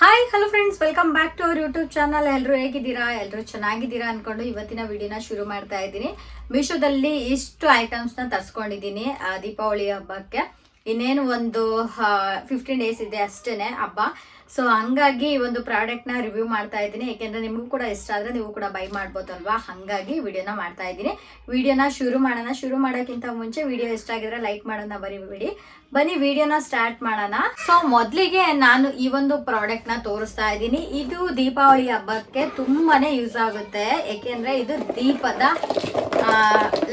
Hi hello friends welcome back to our YouTube channel ಎಲ್ಲರೂ ಹೇಗಿದ್ದೀರಾ? ಎಲ್ಲರೂ ಚೆನ್ನಾಗಿದ್ದೀರಾ ಅನ್ಕೊಂಡು ಇವತ್ತಿನ ವಿಡಿಯೋನ ಶುರು ಮಾಡ್ತಾ ಇದ್ದೀನಿ. ಮೀಶೋದಲ್ಲಿ ಇಷ್ಟು ಐಟಮ್ಸ್ನ ತರಿಸ್ಕೊಂಡಿದ್ದೀನಿ ದೀಪಾವಳಿ ಹಬ್ಬಕ್ಕೆ. ಇನ್ನೇನು ಒಂದು ಫಿಫ್ಟೀನ್ ಡೇಸ್ ಇದೆ ಅಷ್ಟೇನೆ ಹಬ್ಬ. ಸೊ ಹಂಗಾಗಿ ಈ ಒಂದು ಪ್ರಾಡಕ್ಟ್ನ ರಿವ್ಯೂ ಮಾಡ್ತಾ ಇದ್ದೀನಿ. ಯಾಕೆಂದ್ರೆ ನಿಮಗೂ ಕೂಡ ಇಷ್ಟ ಆದ್ರೆ ನೀವು ಕೂಡ ಬೈ ಮಾಡ್ಬೋದಲ್ವಾ? ಹಾಗಾಗಿ ವಿಡಿಯೋನ ಮಾಡ್ತಾ ಇದ್ದೀನಿ. ವಿಡಿಯೋನ ಶುರು ಮಾಡೋಣ. ಶುರು ಮಾಡೋಕ್ಕಿಂತ ಮುಂಚೆ ವಿಡಿಯೋ ಇಷ್ಟ ಆಗಿದ್ರೆ ಲೈಕ್ ಮಾಡೋಣ ಬರೀಬಿಡಿ ಬನ್ನಿ ವಿಡಿಯೋನ ಸ್ಟಾರ್ಟ್ ಮಾಡೋಣ. ಸೊ ಮೊದಲಿಗೆ ನಾನು ಈ ಒಂದು ಪ್ರಾಡಕ್ಟ್ನ ತೋರಿಸ್ತಾ ಇದ್ದೀನಿ. ಇದು ದೀಪಾವಳಿ ಹಬ್ಬಕ್ಕೆ ತುಂಬಾನೇ ಯೂಸ್ ಆಗುತ್ತೆ. ಯಾಕೆಂದ್ರೆ ಇದು ದೀಪದ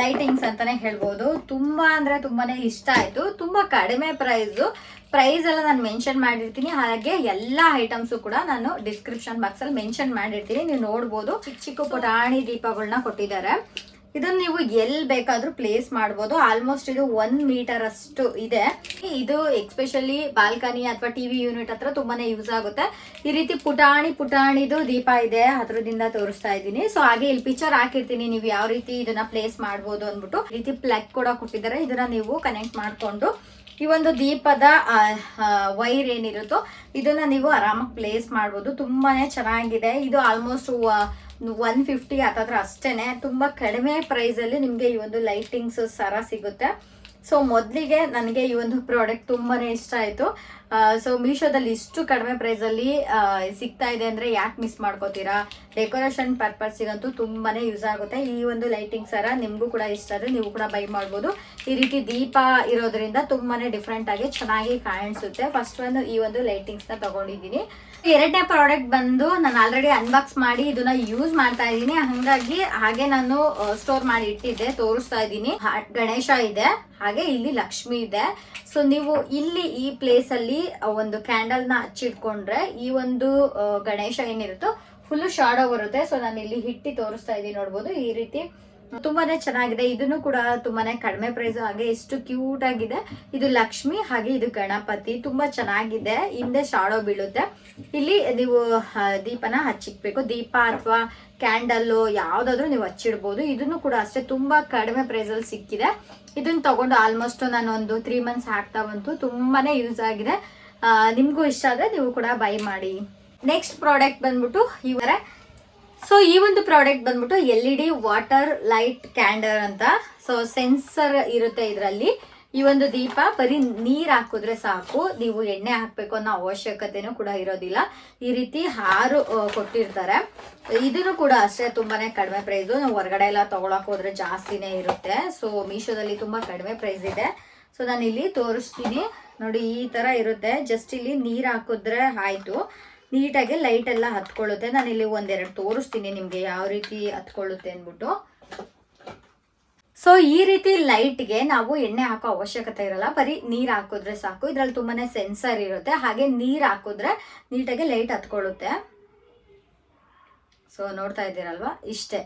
ಲೈಟಿಂಗ್ಸ್ ಅಂತಾನೆ ಹೇಳ್ಬೋದು. ತುಂಬಾ ಅಂದ್ರೆ ತುಂಬಾನೇ ಇಷ್ಟ ಆಯ್ತು. ತುಂಬಾ ಕಡಿಮೆ ಪ್ರೈಸ್ ಪ್ರೈಸ್ ಎಲ್ಲ ನಾನು ಮೆನ್ಷನ್ ಮಾಡಿರ್ತೀನಿ. ಹಾಗೆ ಎಲ್ಲ ಐಟಮ್ಸು ಕೂಡ ನಾನು ಡಿಸ್ಕ್ರಿಪ್ಷನ್ ಬಾಕ್ಸಲ್ಲಿ ಮೆನ್ಷನ್ ಮಾಡಿರ್ತೀನಿ. ನೀವು ನೋಡ್ಬೋದು. ಚಿಕ್ಕ ಚಿಕ್ಕ ಪುಟಾಣಿ ದೀಪಗಳನ್ನ ಕೊಟ್ಟಿದ್ದಾರೆ. ಇದನ್ನ ನೀವು ಎಲ್ಲಿ ಬೇಕಾದ್ರೂ ಪ್ಲೇಸ್ ಮಾಡ್ಬೋದು. ಆಲ್ಮೋಸ್ಟ್ ಇದು ಒನ್ ಮೀಟರ್ ಅಷ್ಟು ಇದೆ. ಇದು ಎಕ್ಸ್ಪೆಷಲಿ ಬಾಲ್ಕನಿ ಅಥವಾ ಟಿವಿ ಯೂನಿಟ್ ಹತ್ರ ತುಂಬಾನೇ ಯೂಸ್ ಆಗುತ್ತೆ. ಈ ರೀತಿ ಪುಟಾಣಿ ಪುಟಾಣಿದು ದೀಪ ಇದೆ ಹತ್ರದಿಂದ ತೋರಿಸ್ತಾ ಇದ್ದೀನಿ. ಸೊ ಹಾಗೆ ಇಲ್ಲಿ ಪಿಕ್ಚರ್ ಹಾಕಿರ್ತೀನಿ. ನೀವು ಯಾವ ರೀತಿ ಇದನ್ನ ಪ್ಲೇಸ್ ಮಾಡ್ಬೋದು ಅಂದ್ಬಿಟ್ಟು. ರೀತಿ ಪ್ಲಗ್ ಕೂಡ ಕೊಟ್ಟಿದ್ದಾರೆ. ಇದನ್ನ ನೀವು ಕನೆಕ್ಟ್ ಮಾಡ್ಕೊಂಡು ಈ ಒಂದು ದೀಪದ ವೈರ್ ಏನಿರುತ್ತೋ ಇದನ್ನ ನೀವು ಆರಾಮಾಗಿ ಪ್ಲೇಸ್ ಮಾಡ್ಬೋದು. ತುಂಬಾನೇ ಚೆನ್ನಾಗಿದೆ. ಇದು ಆಲ್ಮೋಸ್ಟ್ ಒನ್ ಫಿಫ್ಟಿ ಆ ಥರ ಅಷ್ಟೇ ತುಂಬಾ ಕಡಿಮೆ ಪ್ರೈಸ್ ಅಲ್ಲಿ ನಿಮ್ಗೆ ಈ ಒಂದು ಲೈಟಿಂಗ್ಸ್ ಸರ ಸಿಗುತ್ತೆ. ಸೊ ಮೊದಲಿಗೆ ನನಗೆ ಈ ಒಂದು ಪ್ರಾಡಕ್ಟ್ ತುಂಬಾನೇ ಇಷ್ಟ ಆಯ್ತು. ಸೊ ಮೀಶೋದಲ್ಲಿ ಇಷ್ಟು ಕಡಿಮೆ ಪ್ರೈಸ್ ಅಲ್ಲಿ ಆ, ಸಿಗ್ತಾ ಇದೆ ಅಂದ್ರೆ ಯಾಕೆ ಮಿಸ್ ಮಾಡ್ಕೋತೀರಾ? ಡೆಕೋರೇಷನ್ ಪರ್ಪಸ್ಸಿಗಂತೂ ತುಂಬಾನೇ ಯೂಸ್ ಆಗುತ್ತೆ. ಈ ಒಂದು ಲೈಟಿಂಗ್ ಸರ ನಿಮಗೂ ಕೂಡ ಇಷ್ಟ ಆದ್ರೆ ನೀವು ಕೂಡ ಬೈ ಮಾಡ್ಬೋದು. ಈ ರೀತಿ ದೀಪ ಇರೋದ್ರಿಂದ ತುಂಬಾನೇ ಡಿಫ್ರೆಂಟಾಗಿ ಚೆನ್ನಾಗಿ ಕಾಣಿಸುತ್ತೆ. ಫಸ್ಟ್ ಒಂದು ಈ ಒಂದು ಲೈಟಿಂಗ್ಸ್ನ ತಗೊಂಡಿದ್ದೀನಿ. ಎರಡನೇ ಪ್ರಾಡಕ್ಟ್ ಬಂದು ನಾನು ಆಲ್ರೆಡಿ ಅನ್ಬಾಕ್ಸ್ ಮಾಡಿ ಇದನ್ನ ಯೂಸ್ ಮಾಡ್ತಾ ಇದ್ದೀನಿ. ಹಂಗಾಗಿ ಹಾಗೆ ನಾನು ಸ್ಟೋರ್ ಮಾಡಿ ಇಟ್ಟಿದ್ದೆ, ತೋರಿಸ್ತಾ ಇದ್ದೀನಿ. ಗಣೇಶ ಇದೆ, ಹಾಗೆ ಇಲ್ಲಿ ಲಕ್ಷ್ಮಿ ಇದೆ. ಸೊ ನೀವು ಇಲ್ಲಿ ಈ ಪ್ಲೇಸ್ ಅಲ್ಲಿ ಒಂದು ಕ್ಯಾಂಡಲ್ನ ಹಚ್ಚಿಟ್ಕೊಂಡ್ರೆ ಈ ಒಂದು ಗಣೇಶ ಏನಿರುತ್ತೋ ಫುಲ್ ಶಾಡೋ ಬರುತ್ತೆ. ಸೊ ನಾನು ಇಲ್ಲಿ ಹಿಟ್ಟಿ ತೋರಿಸ್ತಾ ಇದ್ದೀನಿ ನೋಡ್ಬೋದು. ಈ ರೀತಿ ತುಂಬಾನೇ ಚೆನ್ನಾಗಿದೆ. ಇದನ್ನು ಕೂಡ ತುಂಬಾನೇ ಕಡಿಮೆ ಪ್ರೈಸ್ ಹಾಗೆ ಎಷ್ಟು ಕ್ಯೂಟ್ ಆಗಿದೆ. ಇದು ಲಕ್ಷ್ಮಿ ಹಾಗೆ ಇದು ಗಣಪತಿ. ತುಂಬಾ ಚೆನ್ನಾಗಿದೆ. ಹಿಂದೆ ಶಾಡೋ ಬೀಳುತ್ತೆ. ಇಲ್ಲಿ ನೀವು ದೀಪನ ಹಚ್ಚಿಕ್ಬೇಕು. ದೀಪ ಅಥವಾ ಕ್ಯಾಂಡಲ್ಲು ಯಾವ್ದಾದ್ರು ನೀವು ಹಚ್ಚಿಡ್ಬೋದು. ಇದನ್ನು ಕೂಡ ಅಷ್ಟೇ ತುಂಬಾ ಕಡಿಮೆ ಪ್ರೈಸ್ ಅಲ್ಲಿ ಸಿಕ್ಕಿದೆ. ಇದನ್ನ ತಗೊಂಡು ಆಲ್ಮೋಸ್ಟ್ ನಾನು ಒಂದು ತ್ರೀ ಮಂತ್ಸ್ ಹಾಕ್ತಾ ಬಂತು. ತುಂಬಾನೇ ಯೂಸ್ ಆಗಿದೆ. ನಿಮ್ಗೂ ಇಷ್ಟ ಆದ್ರೆ ನೀವು ಕೂಡ ಬೈ ಮಾಡಿ. ನೆಕ್ಸ್ಟ್ ಪ್ರಾಡಕ್ಟ್ ಬಂದ್ಬಿಟ್ಟು ಇವರ ಸೊ ಈ ಒಂದು ಪ್ರಾಡಕ್ಟ್ ಬಂದ್ಬಿಟ್ಟು L E D water light ಕ್ಯಾಂಡರ್ ಅಂತ. ಸೊ ಸೆನ್ಸರ್ ಇರುತ್ತೆ ಇದರಲ್ಲಿ. ಈ ಒಂದು ದೀಪ ಬರೀ ನೀರು ಹಾಕಿದ್ರೆ ಸಾಕು. ನೀವು ಎಣ್ಣೆ ಹಾಕಬೇಕು ಅನ್ನೋ ಅವಶ್ಯಕತೆನೂ ಕೂಡ ಇರೋದಿಲ್ಲ. ಈ ರೀತಿ ಹಾರು ಕೊಟ್ಟಿರ್ತಾರೆ. ಇದನ್ನು ಕೂಡ ಅಷ್ಟೇ ತುಂಬಾನೇ ಕಡಿಮೆ ಪ್ರೈಸ್ ನಾವು ಹೊರಗಡೆ ಎಲ್ಲ ತಗೊಳಕ್ ಹೋದ್ರೆ ಜಾಸ್ತಿನೇ ಇರುತ್ತೆ. ಸೊ ಮೀಶೋದಲ್ಲಿ ತುಂಬಾ ಕಡಿಮೆ ಪ್ರೈಸ್ ಇದೆ. ಸೊ ನಾನು ಇಲ್ಲಿ ತೋರಿಸ್ತೀನಿ. ನೋಡಿ, ಈ ತರ ಇರುತ್ತೆ. ಜಸ್ಟ್ ಇಲ್ಲಿ ನೀರು ಹಾಕಿದ್ರೆ ಆಯ್ತು. ನೀಟಾಗಿ ಲೈಟ್ ಎಲ್ಲ ಹತ್ಕೊಳ್ಳುತ್ತೆ. ನಾನು ಇಲ್ಲಿ ಒಂದೆರಡು ತೋರಿಸ್ತೀನಿ ನಿಮಗೆ ಯಾವ ರೀತಿ ಹತ್ಕೊಳ್ಳುತ್ತೆ ಅಂದ್ಬಿಟ್ಟು. ಸೊ ಈ ರೀತಿ ಲೈಟ್ಗೆ ನಾವು ಎಣ್ಣೆ ಹಾಕೋ ಅವಶ್ಯಕತೆ ಇರಲ್ಲ. ಬರೀ ನೀರು ಹಾಕಿದ್ರೆ ಸಾಕು. ಇದ್ರಲ್ಲಿ ತುಂಬಾ ಸೆನ್ಸರ್ ಇರುತ್ತೆ. ಹಾಗೆ ನೀರು ಹಾಕಿದ್ರೆ ನೀಟಾಗಿ ಲೈಟ್ ಹತ್ಕೊಳ್ಳುತ್ತೆ. ಸೊ ನೋಡ್ತಾ ಇದ್ದೀರಲ್ವಾ? ಇಷ್ಟೇ.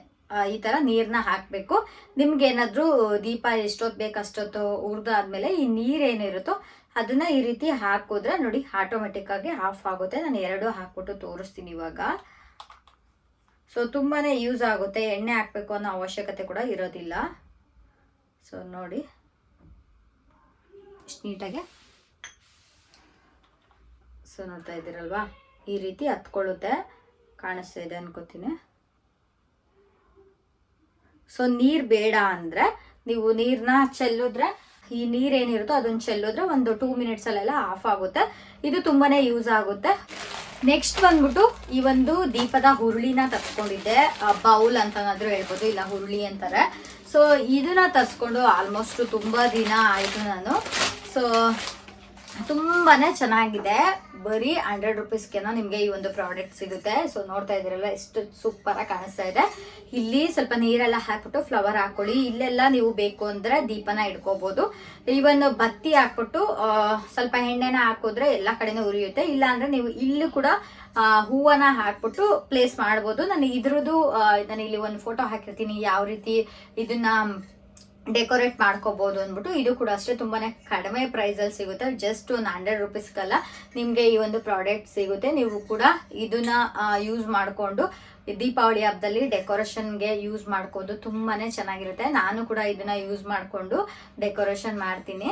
ಈ ಥರ ನೀರನ್ನ ಹಾಕಬೇಕು. ನಿಮ್ಗೆ ಏನಾದರೂ ದೀಪ ಎಷ್ಟೊತ್ತು ಬೇಕು ಅಷ್ಟೊತ್ತು ಹುರಿದಾದ್ಮೇಲೆ ಈ ನೀರ್ ಏನಿರುತ್ತೋ ಅದನ್ನ ಈ ರೀತಿ ಹಾಕಿದ್ರೆ ನೋಡಿ ಆಟೋಮೆಟಿಕ್ ಆಗಿ ಆಫ್ ಆಗುತ್ತೆ. ನಾನು ಎರಡು ಹಾಕ್ಬಿಟ್ಟು ತೋರಿಸ್ತೀನಿ ಇವಾಗ. ಸೊ ತುಂಬಾನೇ ಯೂಸ್ ಆಗುತ್ತೆ. ಎಣ್ಣೆ ಹಾಕ್ಬೇಕು ಅನ್ನೋ ಅವಶ್ಯಕತೆ ಕೂಡ ಇರೋದಿಲ್ಲ. ಸೊ ನೋಡಿ. ಇಷ್ಟು ನೀಟಾಗೆ. ಸೊ ನೋಡ್ತಾ ಇದ್ದೀರಲ್ವಾ? ಈ ರೀತಿ ಹತ್ಕೊಳ್ಳುತ್ತೆ. ಕಾಣಿಸ್ತಾ ಇದೆ ಅನ್ಕೋತೀನಿ. ಸೊ ನೀರ್ ಬೇಡ ಅಂದ್ರೆ ನೀವು ನೀರನ್ನ ಚೆಲ್ಲಿದ್ರೆ ಈ ನೀರ್ ಏನಿರುತ್ತೋ ಅದನ್ನ ಚೆಲ್ಲಿದ್ರೆ ಒಂದು ಟೂ ಮಿನಿಟ್ಸ್ ಅಲ್ಲೆಲ್ಲ ಆಫ್ ಆಗುತ್ತೆ. ಇದು ತುಂಬಾನೇ ಯೂಸ್ ಆಗುತ್ತೆ. ನೆಕ್ಸ್ಟ್ ಬಂದ್ಬಿಟ್ಟು ಈ ಒಂದು ದೀಪದ ಹುರುಳಿನ ತರ್ಸ್ಕೊಂಡಿದ್ದೆ. ಬೌಲ್ ಅಂತನಾದ್ರೂ ಹೇಳ್ಬೋದು, ಇಲ್ಲ ಹುರುಳಿ ಅಂತಾರೆ. ಸೊ ಇದನ್ನ ತರ್ಸ್ಕೊಂಡು ಆಲ್ಮೋಸ್ಟ್ ತುಂಬಾ ದಿನ ಆಯ್ತು ನಾನು. ಸೊ ತುಂಬಾನೇ ಚೆನ್ನಾಗಿದೆ. ಬರೀ ಹಂಡ್ರೆಡ್ ರುಪೀಸ್ಗೆನೋ ನಿಮಗೆ ಈ ಒಂದು ಪ್ರಾಡಕ್ಟ್ ಸಿಗುತ್ತೆ. ಸೊ ನೋಡ್ತಾ ಇದ್ದೀರಲ್ಲ, ಎಷ್ಟು ಸೂಪರ್ ಆಗಿ ಕಾಣಿಸ್ತಾ ಇದೆ. ಇಲ್ಲಿ ಸ್ವಲ್ಪ ನೀರೆಲ್ಲ ಹಾಕ್ಬಿಟ್ಟು ಫ್ಲವರ್ ಹಾಕೊಳ್ಳಿ. ಇಲ್ಲೆಲ್ಲ ನೀವು ಬೇಕು ಅಂದ್ರೆ ದೀಪನ ಇಟ್ಕೋಬಹುದು ಈವನ್ ಬತ್ತಿ ಹಾಕ್ಬಿಟ್ಟು ಸ್ವಲ್ಪ ಎಣ್ಣೆನ ಹಾಕೋದ್ರೆ ಎಲ್ಲ ಕಡೆನೂ ಉರಿಯುತ್ತೆ. ಇಲ್ಲ ಅಂದ್ರೆ ನೀವು ಇಲ್ಲಿ ಕೂಡ ಹೂವನ ಹಾಕ್ಬಿಟ್ಟು ಪ್ಲೇಸ್ ಮಾಡ್ಬೋದು. ನಾನು ಇದ್ರದ್ದು ನಾನು ಇಲ್ಲಿ ಒಂದು ಫೋಟೋ ಹಾಕಿರ್ತೀನಿ. ಯಾವ ರೀತಿ ಇದನ್ನ ಡೆಕೋರೇಟ್ ಮಾಡ್ಕೋಬಹುದು ಅಂದ್ಬಿಟ್ಟು ಇದು ಕೂಡ ಅಷ್ಟೇ ತುಂಬಾನೇ ಕಡಿಮೆ ಪ್ರೈಸ್ ಅಲ್ಲಿ ಸಿಗುತ್ತೆ. ಜಸ್ಟ್ ಒಂದು ಹಂಡ್ರೆಡ್ ರುಪೀಸ್ಗೆಲ್ಲ ನಿಮಗೆ ಈ ಒಂದು ಪ್ರಾಡಕ್ಟ್ ಸಿಗುತ್ತೆ. ನೀವು ಕೂಡ ಇದನ್ನ ಯೂಸ್ ಮಾಡಿಕೊಂಡು ದೀಪಾವಳಿ ಹಬ್ಬದಲ್ಲಿ ಡೆಕೋರೇಷನ್ಗೆ ಯೂಸ್ ಮಾಡ್ಕೋದು ತುಂಬಾನೇ ಚೆನ್ನಾಗಿರುತ್ತೆ. ನಾನು ಕೂಡ ಇದನ್ನ ಯೂಸ್ ಮಾಡಿಕೊಂಡು ಡೆಕೋರೇಷನ್ ಮಾಡ್ತೀನಿ.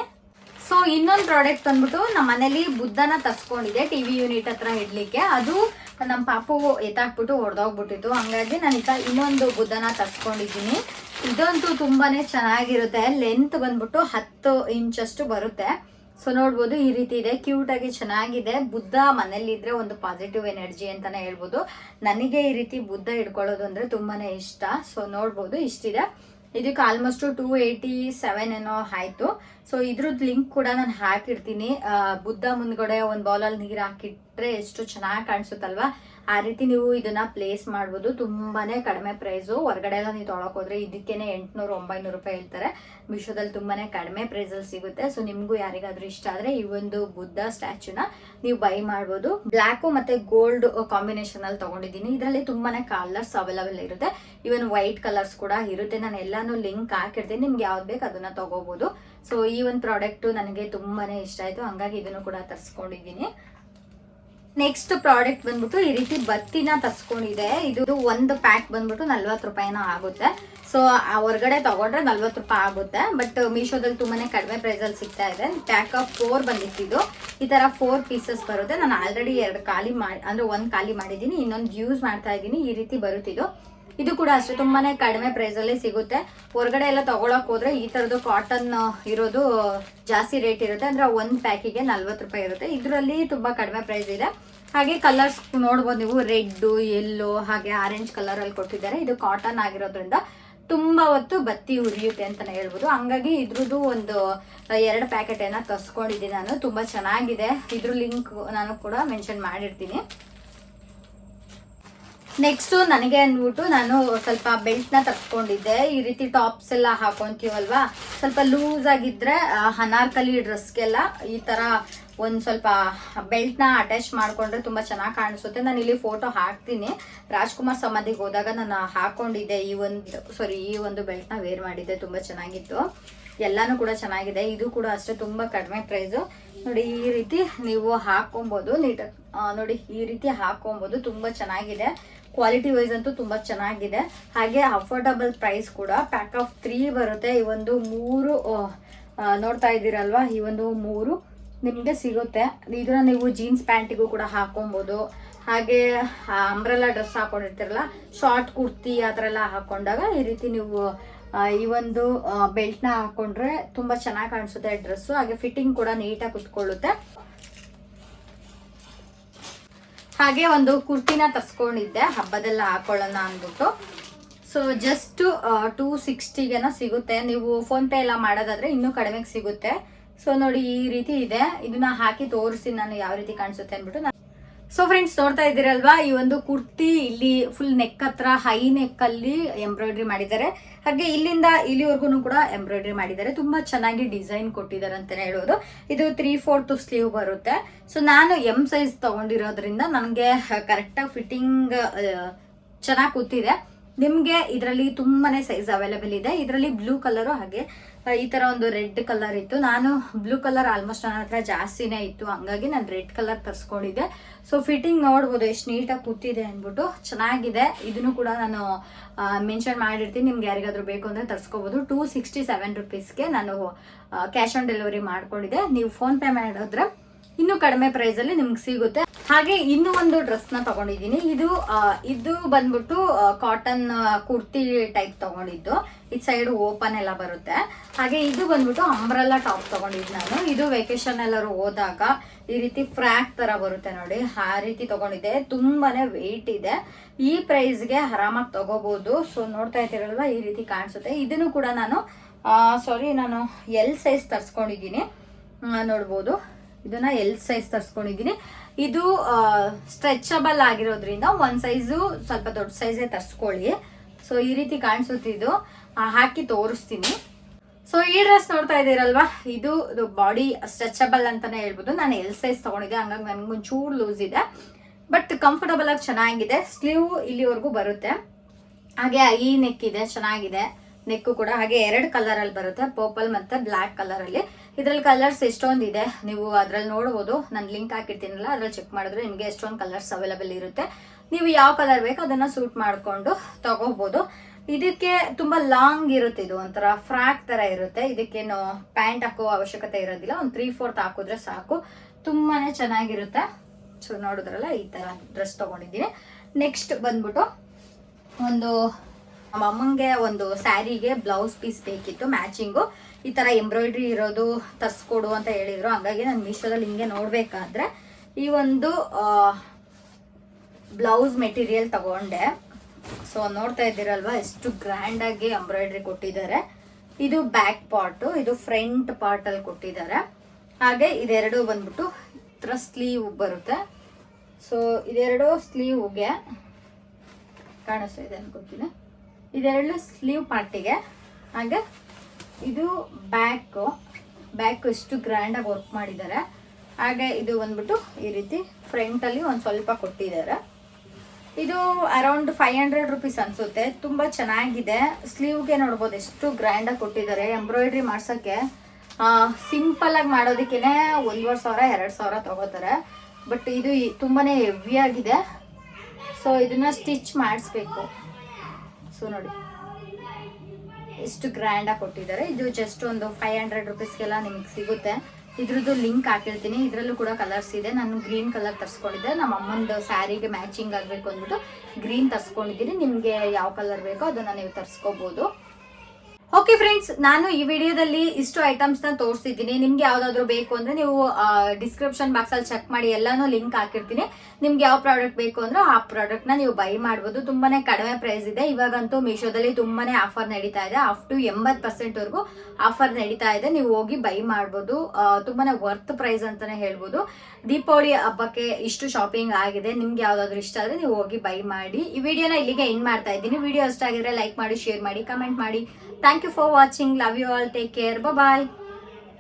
ಸೊ ಇನ್ನೊಂದು ಪ್ರಾಡಕ್ಟ್ ಬಂದ್ಬಿಟ್ಟು ನಮ್ಮ ಮನೇಲಿ ಬುದ್ಧನ ತರ್ಸ್ಕೊಂಡಿದೆ ಟಿವಿ ಯೂನಿಟ್ ಹತ್ರ ಇಡ್ಲಿಕ್ಕೆ. ಅದು ನಮ್ಮ ಪಾಪು ಎತ್ತಾಕ್ಬಿಟ್ಟು ಹೊಡೆದೋಗ್ಬಿಟ್ಟಿತ್ತು. ಹಂಗಾಗಿ ನಾನು ಇನ್ನೊಂದು ಬುದ್ಧನ ತರ್ಸ್ಕೊಂಡಿದ್ದೀನಿ. ಇದಂತೂ ತುಂಬಾನೇ ಚೆನ್ನಾಗಿರುತ್ತೆ. ಲೆಂತ್ ಬಂದ್ಬಿಟ್ಟು ಹತ್ತು ಇಂಚಷ್ಟು ಬರುತ್ತೆ. ಸೊ ನೋಡ್ಬೋದು ಈ ರೀತಿ ಇದೆ. ಕ್ಯೂಟ್ ಆಗಿ ಚೆನ್ನಾಗಿದೆ. ಬುದ್ಧ ಮನೇಲಿದ್ರೆ ಒಂದು ಪಾಸಿಟಿವ್ ಎನರ್ಜಿ ಅಂತಾನೆ ಹೇಳ್ಬೋದು. ನನಗೆ ಈ ರೀತಿ ಬುದ್ಧ ಇಟ್ಕೊಳ್ಳೋದು ಅಂದ್ರೆ ತುಂಬಾನೇ ಇಷ್ಟ. ಸೊ ನೋಡ್ಬೋದು ಇಷ್ಟಿದೆ. ಇದಕ್ಕೆ ಆಲ್ಮೋಸ್ಟ್ ಟೂ ಏಯ್ಟಿ ಸೆವೆನ್ ಏನೋ ಆಯ್ತು. ಸೊ ಇದ್ರದ್ದು ಲಿಂಕ್ ಕೂಡ ನಾನು ಹಾಕಿರ್ತೀನಿ ಬುದ್ಧ ಮುಂದ್ಗಡೆ ಒಂದು ಬೌಲಲ್ಲಿ ನೀರು ಹಾಕಿಟ್ರೆ ಎಷ್ಟು ಚೆನ್ನಾಗಿ ಕಾಣಿಸುತ್ತಲ್ವಾ? ಆ ರೀತಿ ನೀವು ಇದನ್ನ ಪ್ಲೇಸ್ ಮಾಡ್ಬೋದು. ತುಂಬಾನೇ ಕಡಿಮೆ ಪ್ರೈಸು ಹೊರಗಡೆ ಎಲ್ಲ ನೀವು ತೊಳಕ್ ಹೋದ್ರೆ ಇದಕ್ಕೇನೆ ಎಂಟುನೂರು, ಒಂಬೈನೂರು ರೂಪಾಯಿ ಹೇಳ್ತಾರೆ. ಮಿಶೋದಲ್ಲಿ ತುಂಬಾನೇ ಕಡಿಮೆ ಪ್ರೈಸಲ್ಲಿ ಸಿಗುತ್ತೆ. ಸೊ ನಿಮಗೂ ಯಾರಿಗಾದ್ರೂ ಇಷ್ಟ ಆದ್ರೆ ಈ ಒಂದು ಬುದ್ಧ ಸ್ಟ್ಯಾಚ್ಯೂನ ನೀವು ಬೈ ಮಾಡ್ಬೋದು. ಬ್ಲ್ಯಾಕು ಮತ್ತೆ ಗೋಲ್ಡ್ ಕಾಂಬಿನೇಷನ್ ಅಲ್ಲಿ ತಗೊಂಡಿದ್ದೀನಿ. ಇದರಲ್ಲಿ ತುಂಬಾನೇ ಕಲರ್ಸ್ ಅವೈಲಬಲ್ ಇರುತ್ತೆ. ಇವನ್ ವೈಟ್ ಕಲರ್ಸ್ ಕೂಡ ಇರುತ್ತೆ. ನಾನು ಎಲ್ಲಾನು ಲಿಂಕ್ ಹಾಕಿರ್ತೀನಿ ನಿಮ್ಗೆ ಯಾವ್ದು ಬೇಕು ಅದನ್ನ ತಗೋಬಹುದು ಸೊ ಈ ಒಂದು ಪ್ರಾಡಕ್ಟ್ ನನಗೆ ತುಂಬಾನೇ ಇಷ್ಟ ಆಯ್ತು. ಹಂಗಾಗಿ ಇದನ್ನು ಕೂಡ ತರಿಸ್ಕೊಂಡಿದ್ದೀನಿ. ನೆಕ್ಸ್ಟ್ ಪ್ರಾಡಕ್ಟ್ ಬಂದ್ಬಿಟ್ಟು ಈ ರೀತಿ ಬತ್ತಿನ ತರ್ಸ್ಕೊಂಡಿದೆ. ಇದು ಒಂದು ಪ್ಯಾಕ್ ಬಂದ್ಬಿಟ್ಟು ನಲ್ವತ್ತು ರೂಪಾಯಿನ ಆಗುತ್ತೆ. ಸೊ ಹೊರ್ಗಡೆ ತಗೊಂಡ್ರೆ ನಲ್ವತ್ತು ರೂಪಾಯಿ ಆಗುತ್ತೆ. ಬಟ್ ಮೀಶೋದಲ್ಲಿ ತುಂಬಾನೇ ಕಡಿಮೆ ಪ್ರೈಸಲ್ಲಿ ಸಿಗ್ತಾ ಇದೆ. ಪ್ಯಾಕ್ ಆಫ್ ಫೋರ್ ಬಂದಿತ್ತು ಈ ತರ ಫೋರ್ ಪೀಸಸ್ ಬರುತ್ತೆ. ನಾನು ಆಲ್ರೆಡಿ ಎರಡು ಖಾಲಿ ಮಾಡಿ ಅಂದ್ರೆ ಒಂದು ಖಾಲಿ ಮಾಡಿದ್ದೀನಿ. ಇನ್ನೊಂದು ಯೂಸ್ ಮಾಡ್ತಾ ಇದ್ದೀನಿ. ಈ ರೀತಿ ಬರುತ್ತಿದ್ದು ಇದು ಕೂಡ ಅಷ್ಟೇ ತುಂಬಾ ಕಡಿಮೆ ಪ್ರೈಸ್ ಅಲ್ಲಿ ಸಿಗುತ್ತೆ. ಹೊರಗಡೆ ಎಲ್ಲ ತಗೊಳಕ್ ಹೋದ್ರೆ ಈ ತರದ್ದು ಕಾಟನ್ ಇರೋದು ಜಾಸ್ತಿ ರೇಟ್ ಇರುತ್ತೆ. ಅಂದ್ರೆ ಒಂದ್ ಪ್ಯಾಕಿಗೆ ನಲ್ವತ್ತು ರೂಪಾಯಿ ಇರುತ್ತೆ. ಇದರಲ್ಲಿ ತುಂಬಾ ಕಡಿಮೆ ಪ್ರೈಸ್ ಇದೆ. ಹಾಗೆ ಕಲರ್ಸ್ ನೋಡ್ಬೋದು ನೀವು ರೆಡ್ ಎಲ್ಲೋ ಹಾಗೆ ಆರೆಂಜ್ ಕಲರ್ ಅಲ್ಲಿ ಕೊಟ್ಟಿದ್ದಾರೆ. ಇದು ಕಾಟನ್ ಆಗಿರೋದ್ರಿಂದ ತುಂಬಾ ಹೊತ್ತು ಬತ್ತಿ ಉರಿಯುತ್ತೆ ಅಂತಾನೆ ಹೇಳ್ಬೋದು. ಹಂಗಾಗಿ ಇದ್ರದ್ದು ಒಂದು ಎರಡು ಪ್ಯಾಕೆಟ್ ಏನ ತರ್ಸ್ಕೊಂಡಿದ್ದೀನಿ ನಾನು. ತುಂಬಾ ಚೆನ್ನಾಗಿದೆ. ಇದ್ರ ಲಿಂಕ್ ನಾನು ಕೂಡ ಮೆನ್ಷನ್ ಮಾಡಿರ್ತೀನಿ. ನೆಕ್ಸ್ಟ್ ನನಗೆ ಅಂದ್ಬಿಟ್ಟು ನಾನು ಸ್ವಲ್ಪ ಬೆಲ್ಟ್ನ ತರ್ಸ್ಕೊಂಡಿದ್ದೆ ಈ ರೀತಿ ಟಾಪ್ಸ್ ಎಲ್ಲ ಹಾಕೊಂತೀವಲ್ವಾ? ಸ್ವಲ್ಪ ಲೂಸ್ ಆಗಿದ್ರೆ ಅನಾರ್ಕಲಿ ಡ್ರೆಸ್ಗೆಲ್ಲ ಈ ತರ ಒಂದು ಸ್ವಲ್ಪ ಬೆಲ್ಟ್ನ ಅಟ್ಯಾಚ್ ಮಾಡ್ಕೊಂಡ್ರೆ ತುಂಬಾ ಚೆನ್ನಾಗಿ ಕಾಣಿಸುತ್ತೆ. ನಾನು ಇಲ್ಲಿ ಫೋಟೋ ಹಾಕ್ತೀನಿ. ರಾಜ್ಕುಮಾರ್ ಸಮಾಧಿಗೆ ಹೋದಾಗ ನಾನು ಹಾಕೊಂಡಿದ್ದೆ. ಈ ಒಂದು ಸಾರಿ ಈ ಒಂದು ಬೆಲ್ಟ್ನ ವೇರ್ ಮಾಡಿದ್ದೆ. ತುಂಬಾ ಚೆನ್ನಾಗಿತ್ತು. ಎಲ್ಲನೂ ಕೂಡ ಚೆನ್ನಾಗಿದೆ. ಇದು ಕೂಡ ಅಷ್ಟೇ ತುಂಬಾ ಕಡಿಮೆ ಪ್ರೈಸು ನೋಡಿ, ಈ ರೀತಿ ನೀವು ಹಾಕೊಬಹುದು ನೀಟ್ ನೋಡಿ, ಈ ರೀತಿ ಹಾಕೊಬಹುದು ತುಂಬಾ ಚೆನ್ನಾಗಿದೆ. ಕ್ವಾಲಿಟಿ ವೈಸ್ ಅಂತೂ ತುಂಬಾ ಚೆನ್ನಾಗಿದೆ. ಹಾಗೆ ಅಫೋರ್ಡಬಲ್ ಪ್ರೈಸ್ ಕೂಡ. ಪ್ಯಾಕ್ ಆಫ್ ತ್ರೀ ಬರುತ್ತೆ. ಈ ಒಂದು ಮೂರು ನೋಡ್ತಾ ಇದ್ದೀರಲ್ವಾ? ಈ ಒಂದು ಮೂರು ನಿಮಗೆ ಸಿಗುತ್ತೆ. ಇದನ್ನ ನೀವು ಜೀನ್ಸ್ ಪ್ಯಾಂಟಿಗೂ ಕೂಡ ಹಾಕೊಬಹುದು ಹಾಗೆ ಅಂಬ್ರೆಲಾ ಡ್ರೆಸ್ ಹಾಕೊಂಡಿರ್ತೀರಲ್ಲ ಶಾರ್ಟ್ ಕುರ್ತಿ ಆ ಥರ ಎಲ್ಲ ಹಾಕೊಂಡಾಗ ಈ ರೀತಿ ನೀವು ಈ ಒಂದು ಬೆಲ್ಟ್ನ ಹಾಕೊಂಡ್ರೆ ತುಂಬಾ ಚೆನ್ನಾಗಿ ಕಾಣಿಸುತ್ತೆ ಡ್ರೆಸ್ಸು ಹಾಗೆ ಫಿಟ್ಟಿಂಗ್ ಕೂಡ ನೀಟಾಗಿ ಕುತ್ಕೊಳ್ಳುತ್ತೆ. ಹಾಗೆ ಒಂದು ಕುರ್ತಿನ ತರ್ಸ್ಕೊಂಡಿದ್ದೆ, ಹಬ್ಬದೆಲ್ಲ ಹಾಕೊಳ್ಳೋಣ ಅಂದ್ಬಿಟ್ಟು. ಸೊ ಜಸ್ಟ್ ಟೂ ಸಿಕ್ಸ್ಟಿಗೆನ ಸಿಗುತ್ತೆ. ನೀವು ಫೋನ್ ಪೇ ಎಲ್ಲ ಮಾಡೋದಾದ್ರೆ ಇನ್ನೂ ಕಡಿಮೆಗೆ ಸಿಗುತ್ತೆ. ಸೊ ನೋಡಿ, ಈ ರೀತಿ ಇದೆ. ಇದನ್ನ ಹಾಕಿ ತೋರಿಸಿ ನಾನು ಯಾವ ರೀತಿ ಕಾಣಿಸುತ್ತೆ ಅಂದ್ಬಿಟ್ಟು. ನಾನು ಸೊ ಫ್ರೆಂಡ್ಸ್ ನೋಡ್ತಾ ಇದ್ದೀರಲ್ವಾ? ಈ ಒಂದು ಕುರ್ತಿ ಇಲ್ಲಿ ಫುಲ್ ನೆಕ್ ಹತ್ರ ಹೈ ನೆಕ್ ಅಲ್ಲಿ ಎಂಬ್ರಾಯ್ಡ್ರಿ ಮಾಡಿದ್ದಾರೆ. ಹಾಗೆ ಇಲ್ಲಿಂದ ಇಲ್ಲಿವರೆಗೂ ಕೂಡ ಎಂಬ್ರಾಯ್ಡ್ರಿ ಮಾಡಿದ್ದಾರೆ. ತುಂಬಾ ಚೆನ್ನಾಗಿ ಡಿಸೈನ್ ಕೊಟ್ಟಿದ್ದಾರೆ ಅಂತಾನೆ ಹೇಳೋದು. ಇದು ತ್ರೀ ಫೋರ್ತ್ ಸ್ಲೀವ್ ಬರುತ್ತೆ. ಸೊ ನಾನು ಎಂ ಸೈಜ್ ತಗೊಂಡಿರೋದ್ರಿಂದ ನನಗೆ ಕರೆಕ್ಟಾಗಿ ಫಿಟ್ಟಿಂಗ್ ಚೆನ್ನಾಗಿ ಕೂತಿದೆ. ನಿಮಗೆ ಇದರಲ್ಲಿ ತುಂಬಾನೇ ಸೈಜ್ ಅವೈಲೇಬಲ್ ಇದೆ. ಇದರಲ್ಲಿ ಬ್ಲೂ ಕಲರು ಹಾಗೆ ಈ ತರ ಒಂದು ರೆಡ್ ಕಲರ್ ಇತ್ತು. ನಾನು ಬ್ಲೂ ಕಲರ್ ಆಲ್ಮೋಸ್ಟ್ ನನ್ನ ಹತ್ರ ಜಾಸ್ತಿನೇ ಇತ್ತು. ಹಂಗಾಗಿ ನಾನು ರೆಡ್ ಕಲರ್ ತರಿಸ್ಕೊಂಡಿದ್ದೆ. ಸೊ ಫಿಟ್ಟಿಂಗ್ ನೋಡ್ಬೋದು, ಎಷ್ಟು ನೀಟಾಗಿ ಕೂತಿದೆ ಅಂದ್ಬಿಟ್ಟು ಚೆನ್ನಾಗಿದೆ. ಇದನ್ನು ಕೂಡ ನಾನು ಮೆನ್ಷನ್ ಮಾಡಿರ್ತೀನಿ. ನಿಮ್ಗೆ ಯಾರಿಗಾದರೂ ಬೇಕು ಅಂದ್ರೆ ತರಿಸ್ಕೋಬಹುದು ಟೂ ಸಿಕ್ಸ್ಟಿ ಸೆವೆನ್ ರುಪೀಸ್ಗೆ ನಾನು ಕ್ಯಾಶ್ ಆನ್ ಡೆಲಿವರಿ ಮಾಡ್ಕೊಂಡಿದ್ದೆ. ನೀವು ಫೋನ್ ಪೇ ಮಾಡಿದ್ರೆ ಇನ್ನು ಕಡಿಮೆ ಪ್ರೈಸ್ ಅಲ್ಲಿ ನಿಮ್ಗೆ ಸಿಗುತ್ತೆ. ಹಾಗೆ ಇನ್ನೂ ಒಂದು ಡ್ರೆಸ್ನ ತಗೊಂಡಿದ್ದೀನಿ. ಇದು ಇದು ಬಂದ್ಬಿಟ್ಟು ಕಾಟನ್ ಕುರ್ತಿ ಟೈಪ್ ತಗೊಂಡಿದ್ದು. ಈ ಸೈಡ್ ಓಪನ್ ಎಲ್ಲ ಬರುತ್ತೆ. ಹಾಗೆ ಇದು ಬಂದ್ಬಿಟ್ಟು ಅಂಬ್ರಲ್ಲ ಟಾಪ್ ತಗೊಂಡಿದ್ದು ನಾನು. ಇದು ವೆಕೇಶನ್ ಎಲ್ಲರೂ ಹೋದಾಗ ಈ ರೀತಿ ಫ್ರಾಕ್ ತರ ಬರುತ್ತೆ ನೋಡಿ. ಆ ರೀತಿ ತಗೊಂಡಿದ್ದೆ. ತುಂಬಾನೇ ವೆಯ್ಟ್ ಇದೆ. ಈ ಪ್ರೈಸ್ಗೆ ಆರಾಮಾಗಿ ತಗೋಬಹುದು ಸೊ ನೋಡ್ತಾ ಇದ್ದೀರಲ್ವಾ? ಈ ರೀತಿ ಕಾಣಿಸುತ್ತೆ. ಇದನ್ನು ಕೂಡ ನಾನು ಸಾರಿ ನಾನು ಎಲ್ ಸೈಜ್ ತರ್ಸ್ಕೊಂಡಿದ್ದೀನಿ. ನೋಡ್ಬೋದು. ಇದನ್ನ ಎಲ್ ಸೈಜ್ ತರ್ಸ್ಕೊಂಡಿದ್ದೀನಿ. ಇದು ಸ್ಟ್ರೆಚಬಲ್ ಆಗಿರೋದ್ರಿಂದ ಒಂದ್ ಸೈಜು ಸ್ವಲ್ಪ ದೊಡ್ಡ ಸೈಜೇ ತರ್ಸ್ಕೊಳ್ಳಿ. ಸೊ ಈ ರೀತಿ ಕಾಣಿಸುತ್ತಿದ್ದು ಇದು. ಹಾಕಿ ತೋರಿಸ್ತೀನಿ. ಸೊ ಈ ಡ್ರೆಸ್ ನೋಡ್ತಾ ಇದ್ದೀರಲ್ವಾ? ಇದು ಬಾಡಿ ಸ್ಟ್ರೆಚಬಲ್ ಅಂತಾನೆ ಹೇಳ್ಬೋದು. ನಾನು ಎಲ್ ಸೈಜ್ ತಗೊಂಡಿದ್ದೆ, ಹಂಗಾಗಿ ನನಗೆ ಒಂಚೂರು ಲೂಸ್ ಇದೆ. ಬಟ್ ಕಂಫರ್ಟಬಲ್ ಆಗಿ ಚೆನ್ನಾಗಿದೆ. ಸ್ಲೀವ್ ಇಲ್ಲಿವರೆಗೂ ಬರುತ್ತೆ. ಹಾಗೆ ಐ ನೆಕ್ ಇದೆ, ಚೆನ್ನಾಗಿದೆ. ನೆಕ್ಕು ಕೂಡ ಹಾಗೆ ಎರಡು ಕಲರ್ ಅಲ್ಲಿ ಬರುತ್ತೆ ಪರ್ಪಲ್ ಮತ್ತೆ ಬ್ಲ್ಯಾಕ್ ಕಲರ್ ಅಲ್ಲಿ. ಇದ್ರಲ್ಲಿ ಕಲರ್ಸ್ ಎಷ್ಟೊಂದು ಇದೆ ನೀವು ಅದ್ರಲ್ಲಿ ನೋಡ್ಬೋದು. ನಾನು ಲಿಂಕ್ ಹಾಕಿರ್ತೀನಲ್ಲ, ಅದ್ರಲ್ಲಿ ಚೆಕ್ ಮಾಡಿದ್ರೆ ನಿಮಗೆ ಎಷ್ಟೊಂದು ಕಲರ್ಸ್ ಅವೈಲಬಲ್ ಇರುತ್ತೆ. ನೀವು ಯಾವ ಕಲರ್ ಬೇಕು ಅದನ್ನ ಸೂಟ್ ಮಾಡಿಕೊಂಡು ತಗೋಬಹುದು ಇದಕ್ಕೆ ತುಂಬಾ ಲಾಂಗ್ ಇರುತ್ತೆ ಇದು, ಒಂಥರ ಫ್ರಾಕ್ ತರ ಇರುತ್ತೆ. ಇದಕ್ಕೇನು ಪ್ಯಾಂಟ್ ಹಾಕೋ ಅವಶ್ಯಕತೆ ಇರೋದಿಲ್ಲ, ಒಂದು ತ್ರೀ ಫೋರ್ತ್ ಹಾಕಿದ್ರೆ ಸಾಕು. ತುಂಬಾನೇ ಚೆನ್ನಾಗಿರುತ್ತೆ. ಸೊ ನೋಡಿದ್ರಲ್ಲ, ಈ ತರ ಡ್ರೆಸ್ ತಗೊಂಡಿದ್ದೀನಿ. ನೆಕ್ಸ್ಟ್ ಬಂದ್ಬಿಟ್ಟು ಒಂದು ನಮ್ಮ ಅಮ್ಮಂಗೆ ಒಂದು ಸ್ಯಾರಿಗೆ ಬ್ಲೌಸ್ ಪೀಸ್ ಬೇಕಿತ್ತು, ಮ್ಯಾಚಿಂಗು. ಈ ಥರ ಎಂಬ್ರಾಯ್ಡ್ರಿ ಇರೋದು, ತರಿಸ್ಕೊಡು ಅಂತ ಹೇಳಿದ್ರು. ಹಂಗಾಗಿ ನಾನು ಮೀಶೋದಲ್ಲಿ ಹಿಂಗೆ ನೋಡಬೇಕಾದ್ರೆ ಈ ಒಂದು ಬ್ಲೌಸ್ ಮೆಟೀರಿಯಲ್ ತಗೊಂಡೆ. ಸೊ ನೋಡ್ತಾ ಇದ್ದೀರಲ್ವಾ, ಎಷ್ಟು ಗ್ರ್ಯಾಂಡಾಗಿ ಎಂಬ್ರಾಯ್ಡ್ರಿ ಕೊಟ್ಟಿದ್ದಾರೆ. ಇದು ಬ್ಯಾಕ್ ಪಾರ್ಟು, ಇದು ಫ್ರಂಟ್ ಪಾರ್ಟಲ್ಲಿ ಕೊಟ್ಟಿದ್ದಾರೆ. ಹಾಗೆ ಇದೆರಡು ಬಂದ್ಬಿಟ್ಟು ಇತರ ಸ್ಲೀವ್ ಬರುತ್ತೆ. ಸೊ ಇದೆರಡು ಸ್ಲೀವ್ಗೆ ಕಾಣಿಸ್ತಾ ಇದೆ ಅನ್ಕೋತೀನಿ. ಇದೆರಡು ಸ್ಲೀವ್ ಪಾರ್ಟಿಗೆ ಹಾಗೆ ಇದು ಬ್ಯಾಕು ಬ್ಯಾಕ್ ಎಷ್ಟು ಗ್ರ್ಯಾಂಡಾಗಿ ವರ್ಕ್ ಮಾಡಿದ್ದಾರೆ. ಹಾಗೆ ಇದು ಬಂದ್ಬಿಟ್ಟು ಈ ರೀತಿ ಫ್ರಂಟಲ್ಲಿ ಒಂದು ಸ್ವಲ್ಪ ಕೊಟ್ಟಿದ್ದಾರೆ. ಇದು ಅರೌಂಡ್ ಫೈವ್ ಹಂಡ್ರೆಡ್ ರುಪೀಸ್ ಅನ್ಸುತ್ತೆ. ತುಂಬ ಚೆನ್ನಾಗಿದೆ. ಸ್ಲೀವ್ಗೆ ನೋಡ್ಬೋದು ಎಷ್ಟು ಗ್ರ್ಯಾಂಡಾಗಿ ಕೊಟ್ಟಿದ್ದಾರೆ. ಎಂಬ್ರಾಯ್ಡ್ರಿ ಮಾಡ್ಸೋಕ್ಕೆ ಸಿಂಪಲಾಗಿ ಮಾಡೋದಕ್ಕೇ ಒಂದುವರೆ ಸಾವಿರ, ಎರಡು ಸಾವಿರ ತಗೋತಾರೆ. ಬಟ್ ಇದು ತುಂಬಾ ತುಂಬಾನೇ ಹೆವಿ ಆಗಿದೆ. ಸೊ ಇದನ್ನ ಸ್ಟಿಚ್ ಮಾಡಿಸ್ಬೇಕು. ಸೊ ನೋಡಿ. ಎಷ್ಟು ಗ್ರ್ಯಾಂಡಾಗಿ ಕೊಟ್ಟಿದ್ದಾರೆ. ಇದು ಜಸ್ಟ್ ಒಂದು ಫೈವ್ ಹಂಡ್ರೆಡ್ ರುಪೀಸ್ಗೆಲ್ಲ ನಿಮಗೆ ಸಿಗುತ್ತೆ. ಇದ್ರದ್ದು ಲಿಂಕ್ ಹಾಕಿರ್ತೀನಿ. ಇದರಲ್ಲೂ ಕೂಡ ಕಲರ್ಸ್ ಇದೆ. ನಾನು ಗ್ರೀನ್ ಕಲರ್ ತರಿಸ್ಕೊಂಡಿದ್ದೆ. ನಮ್ಮ ಅಮ್ಮಂದು ಸ್ಯಾರಿಗೆ ಮ್ಯಾಚಿಂಗ್ ಆಗಬೇಕು ಅಂದ್ಬಿಟ್ಟು ಗ್ರೀನ್ ತರಿಸ್ಕೊಂಡಿದ್ದೀನಿ. ನಿಮಗೆ ಯಾವ ಕಲರ್ ಬೇಕೋ ಅದನ್ನು ನೀವು ತರಿಸ್ಕೋಬೋದು. ಓಕೆ ಫ್ರೆಂಡ್ಸ್ ನಾನು ಈ ವಿಡಿಯೋದಲ್ಲಿ ಇಷ್ಟು ಐಟಮ್ಸ್ನ ತೋರಿಸಿದ್ದೀನಿ. ನಿಮ್ಗೆ ಯಾವ್ದಾದ್ರು ಬೇಕು ಅಂದ್ರೆ ನೀವು ಡಿಸ್ಕ್ರಿಪ್ಷನ್ ಬಾಕ್ಸ್ ಅಲ್ಲಿ ಚೆಕ್ ಮಾಡಿ ಎಲ್ಲಾನು ಲಿಂಕ್ ಹಾಕಿರ್ತೀನಿ. ನಿಮ್ಗೆ ಯಾವ ಪ್ರಾಡಕ್ಟ್ ಬೇಕು ಅಂದ್ರೆ ಆ ಪ್ರಾಡಕ್ಟ್ನ ನೀವು ಬೈ ಮಾಡ್ಬೋದು. ತುಂಬಾನೇ ಕಡಿಮೆ ಪ್ರೈಸ್ ಇದೆ. ಇವಾಗಂತೂ ಮೀಶೋದಲ್ಲಿ ತುಂಬಾನೇ ಆಫರ್ ನಡೀತಾ ಇದೆ. ಅಪ್ ಟು ಎಂಬತ್ ಪರ್ಸೆಂಟ್ ವರೆಗೂ ಆಫರ್ ನಡೀತಾ ಇದೆ. ನೀವು ಹೋಗಿ ಬೈ ಮಾಡ್ಬೋದು. ತುಂಬಾನೇ ವರ್ತ್ ಪ್ರೈಸ್ ಅಂತಾನೆ ಹೇಳ್ಬೋದು. ದೀಪಾವಳಿ ಹಬ್ಬಕ್ಕೆ ಇಷ್ಟು ಶಾಪಿಂಗ್ ಆಗಿದೆ. ನಿಮ್ಗೆ ಯಾವ್ದಾದ್ರು ಇಷ್ಟ ಆದ್ರೆ ನೀವು ಹೋಗಿ ಬೈ ಮಾಡಿ. ಈ ವಿಡಿಯೋನ ಇಲ್ಲಿಗೆ ಎಂಡ್ ಮಾಡ್ತಾ ಇದ್ದೀನಿ. ವಿಡಿಯೋ ಇಷ್ಟ ಆಗಿದ್ರೆ ಲೈಕ್ ಮಾಡಿ ಶೇರ್ ಮಾಡಿ ಕಮೆಂಟ್ ಮಾಡಿ. Thank you for watching. Love you all. Take care. Bye-bye.